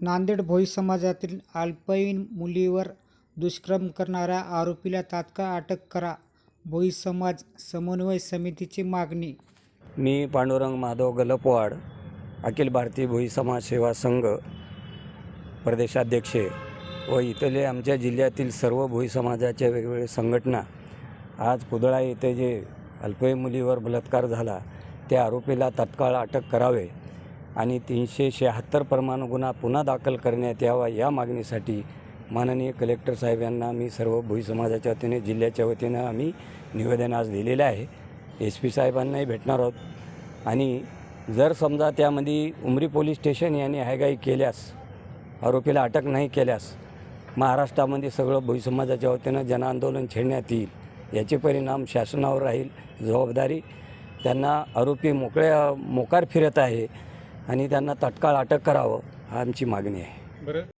नांदेड भोई समाजातील अल्पवयीन मुलीवर दुष्कर्म करणाऱ्या आरोपीला तात्काळ अटक करा. भोई समाज समन्वय समितीची मागणी. मी पांडुरंग माधव गलपवाड अखिल भारतीय भोई समाज सेवा संघ प्रदेशाध्यक्ष व इथले आमच्या जिल्ह्यातील सर्व भोई समाजाच्या वेगवेगळ्या संघटना आज कुदळा येथे जे अल्पवयीन मुलीवर बलात्कार झाला त्या आरोपीला तत्काळ अटक करावे. आणि तीनशे शहात्तर प्रमाण गुन्हा पुन्हा दाखल करण्यात यावा या मागणीसाठी माननीय कलेक्टर साहेब यांना मी सर्व भोई समाजाच्या वतीने जिल्ह्याच्या वतीनं आम्ही निवेदन आज दिलेलं आहे. एस पी साहेबांनाही भेटणार आहोत. आणि जर समजा त्यामध्ये उमरी पोलीस स्टेशन यांनी हायगाई केल्यास आरोपीला अटक नाही केल्यास महाराष्ट्रामध्ये सगळं भोई समाजाच्या वतीनं जनआंदोलन छेडण्यात येईल याचे परिणाम शासनावर राहील जबाबदारी त्यांना आरोपी मोकळ्या मोकार फिरत आहे आणि त्यांना तत्काळ अटक करावं हा आमची मागणी आहे. बरं.